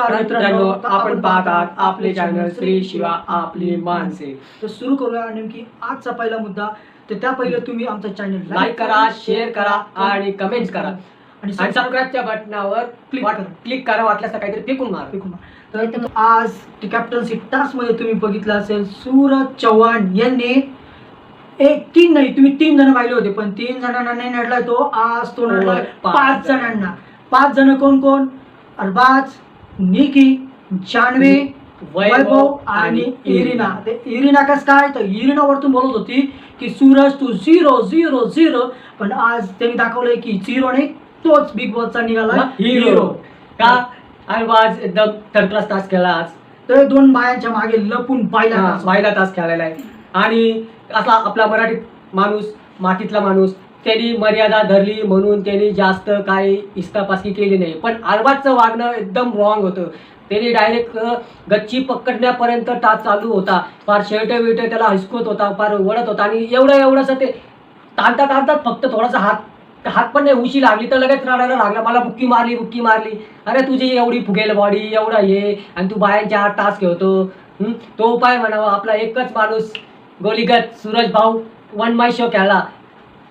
नमस्कार मित्रांनो आपण पाहतात आपले चॅनल श्री शिवा आपली माणसे तर सुरू करूया नेमकी आजचा पहिला मुद्दा. तर त्या पहिले तुम्ही आमचं चॅनल लाईक करा शेअर करा आणि कमेंट्स करा. आणि आणि सबस्क्राईब सबस्क्राईबच्या बटनावर क्लिक करा. क्लिक करा वाटल्यास तर काहीतरी फेकून मारा. ऐकून घ्या. तर आज कॅप्टन्सी टास्कमध्ये तुम्ही बघितलं असेल सूरज चव्हाण यांनी एक तीन नाही तुम्ही तीन जण पाहिले होते पण तीन जणांना नाही नडलाय तो. आज तो नडलाय पाच पाच जण. जणांना. पाच जण कोण कोण? अरबाज निकी जानवे वैभव आणि इरिना. ते इरिना कस काय? तर इरिना वरतून बोलत होती की सूरज तू झिरो झिरो झिरो पण आज त्यांनी दाखवलंय की झिरो नाही तोच बिग बॉसचा निघाला हिरो का? अरबाज एकदम थर्ड क्लास तास खेळला आज. तर दोन बायांच्या मागे लपून हा, बायला तास खेळायला आहे. आणि असा आपला मराठी माणूस मातीतला माणूस त्यांनी मर्यादा धरली म्हणून त्यांनी जास्त काही इस्तापासकी केली नाही. पण आरबाजचं वागणं एकदम रॉंग होतं. त्यांनी डायरेक्ट गच्ची पकडण्यापर्यंत टाच चालू होता. फार शर्ट विट त्याला हिसकवत होता फार वळत होता. आणि एवढं एवढंसं ते ताणता ताणतात फक्त थोडासा हात हात पण नाही उशी लागली तर लगेच रडायला लागला. मला बुक्की मारली बुक्की मारली. अरे तुझी एवढी फुगेल बॉडी एवढा हे. आणि तू बायांच्या हात तास घेतो तो उपाय म्हणावा. आपला एकच माणूस गोलीगत सूरज भाऊ वन माय शो खेळला.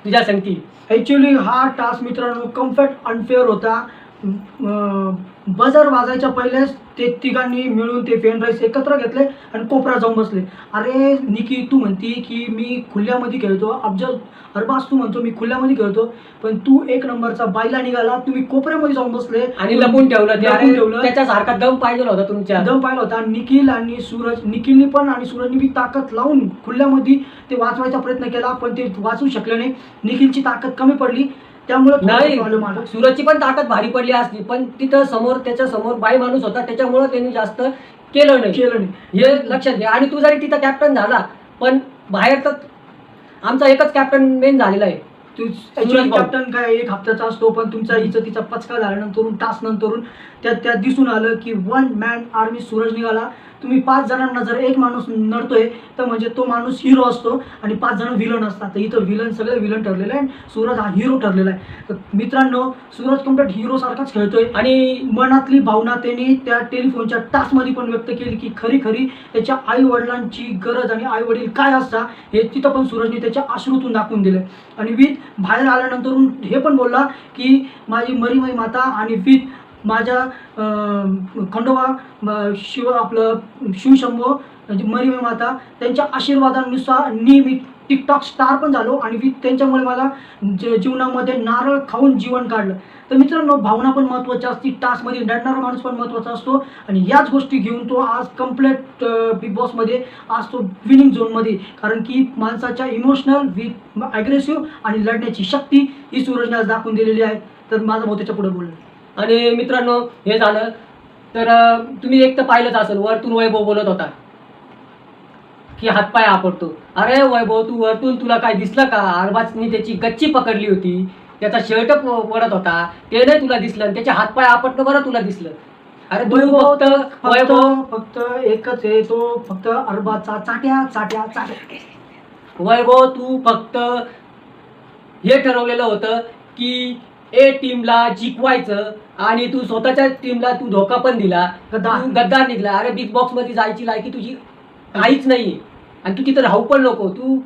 तुझ्या संगती ॲक्च्युली हा टास्क मित्रांनो कम्फर्ट अनफेअर होता. बजर वाजायच्या पहिलेच ते तिघांनी मिळून ते फेन राईस एकत्र घेतले आणि कोपरा जाऊन बसले. अरे निकी तू म्हणती की मी खुल्यामध्ये खेळतो. अफजल अरबाज तू म्हणतो मी खुल्यामध्ये खेळतो. पण तू एक नंबरचा बायला निघाला तुम्ही कोपऱ्यामध्ये जाऊन बसले. आणि लपून ठेवलं ठेवलं. त्याच्यासारखा दम पाहिजे होता तुमच्या. दम पाहिला होता. निखिल आणि सूरज निखिलनी पण आणि सूरजनी बी ताकद लावून खुल्यामध्ये ते वाचवायचा प्रयत्न केला पण ते वाचू शकले नाही. निखिलची ताकद कमी पडली. त्यामुळे नाही प्रॉब्लेम आला. सूरजची पण ताकद भारी पडली असती पण तिथं समोर त्याच्यासमोर बाई माणूस होता त्याच्यामुळं त्यांनी जास्त केलं नाही. केलं नाही. हे लक्षात घ्या. आणि तू जरी तिथं कॅप्टन झाला पण बाहेर तर आमचा एकच कॅप्टन मेन झालेला आहे. कॅप्टन काय एक हप्त्याचा असतो पण तुमचा हिचं तिचा पचका झाल्यानंतरून टास्क नंतरून त्यात त्यात दिसून आलं की वन मॅन आर्मी सूरज निघाला. तुम्ही पाच जणांना जर एक माणूस नडतोय तर म्हणजे तो माणूस हिरो असतो आणि पाच जण विलन असतात. तर इथं विलन सगळे विलन ठरलेले आहे सूरज हा हिरो ठरलेला आहे. तर मित्रांनो सूरज कंप्लीट हिरोसारखाच खेळतोय आणि मनातली भावना त्यांनी त्या टेलिफोनच्या टास्कमध्ये पण व्यक्त केली की खरी खरी त्याच्या आई वडिलांची गरज आणि आई वडील काय असता हे तिथं पण सूरजने त्याच्या अश्रूतून दाखवून दिले आणि विथ बाहेर आल्यानंतर हे पण बोलला की माझी मरीमयी माता आणि विथ माझ्या खंडोबा शिव आपलं शिवशंभो म्हणजे माता त्यांच्या आशीर्वादानुसार मी मी टिकटॉक स्टार पण झालो आणि विथ त्यांच्यामुळे मला ज- जीवनामध्ये नारळ खाऊन जीवन काढलं. तर मित्रांनो भावना पण महत्त्वाच्या असते टास्कमध्ये लढणारा माणूस पण महत्त्वाचा असतो. आणि याच गोष्टी घेऊन तो आज कम्प्लेट बिग बॉसमध्ये आज तो विनिंग झोनमध्ये कारण की माणसाच्या इमोशनल विथ ॲग्रेसिव्ह आणि लढण्याची शक्ती ही सूरजने आज दाखवून दिलेली आहे. तर माझं भाऊ त्याच्या पुढे बोलणं. आणि मित्रांनो हे झालं. तर तुम्ही एक तर पाहिलंच असेल वरतून वैभव बोलत होता. की हातपाय आपटतो. अरे वैभव तू वरतून तुला काय दिसलं का? अरबाजनी त्याची गच्ची पकडली होती. त्याचा शर्ट पडत होता. ते नाही तुला दिसलं आणि त्याचे हातपाय आपटणं बरं तुला दिसलं. अरे फक्त वैभव फक्त एकच आहे तो फक्त अरबाचा चाट्या चाट्या चाट्या. वैभव तू फक्त हे ठरवलेलं होतं की ए टीमला जिंकवायचं आणि तू स्वतःच्या टीमला तू धोका पण दिला गद्दार. तू गद्दार निघला. अरे बिग बॉक्समध्ये जायची लायकी तुझी काहीच नाहीये. आणि तू तिथं राहू पण नको. तू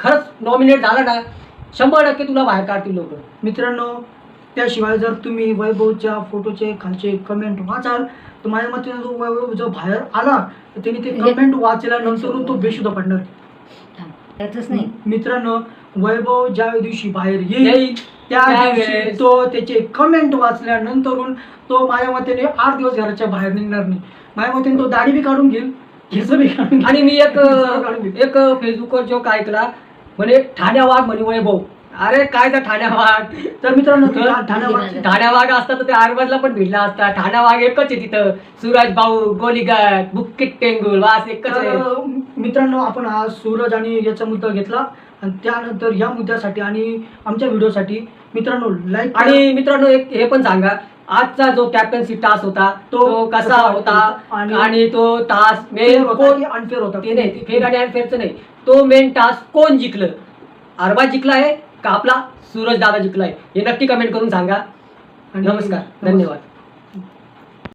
खरंच नॉमिनेट झाला ना शंभर टक्के तुला बाहेर काढतील लोक. मित्रांनो त्याशिवाय जर तुम्ही वैभवच्या फोटोचे खालचे कमेंट वाचाल तर माझ्या मते जो वैभव जो बाहेर आला तर त्याने ते कमेंट वाचल्यानंतर तो बेशुद्ध पडणार. त्यातच नाही. मित्रांनो वैभव ज्या दिवशी बाहेर येईल त्या दिवशी त्यावेळेस तो त्याचे कमेंट वाचल्यानंतरून तो माझ्या मतेने आठ दिवस घराच्या बाहेर निघणार नाही. माझ्या मतेने तो दाढी बी काढून घेईल बी काढून घेईल. आणि मी एक. एक फेसबुकवर जोक ऐकला म्हणे ठाण्या वाघ म्हणे वैभव. अरे काय त्या ठाण्या वाघ? तर मित्रांनो ते ठा- ठाण्या वाघ असता तर ते आरबाजला पण भिडला असता ठाण्या वाघ एकच आहे तिथं. सूरज भाऊ गोलीगत बुक्कीट टेंगुल वास एकच आहे. तर मित्रांनो आपण आज सूरज आणि याचा मुद्दा घेतला. आणि त्यानंतर या मुद्द्यासाठी आणि आमच्या व्हिडिओसाठी मित्रांनो लाईक आणि मित्रांनो एक हे पण सांगा. आजचा जो कॅप्टन्सी टास्क होता तो कसा होता? आणि- तो टास्क मेन कोण अनफेअर होता? ते नाही फेर आणि अनफेअरचं नाही. तो मेन टास्क कोण जिंकलं? अरबाज जिंकला आहे का आपला? सूरज दादा जिंकलाय हे नक्की कमेंट करून सांगा. आणि- नमस्कार धन्यवाद.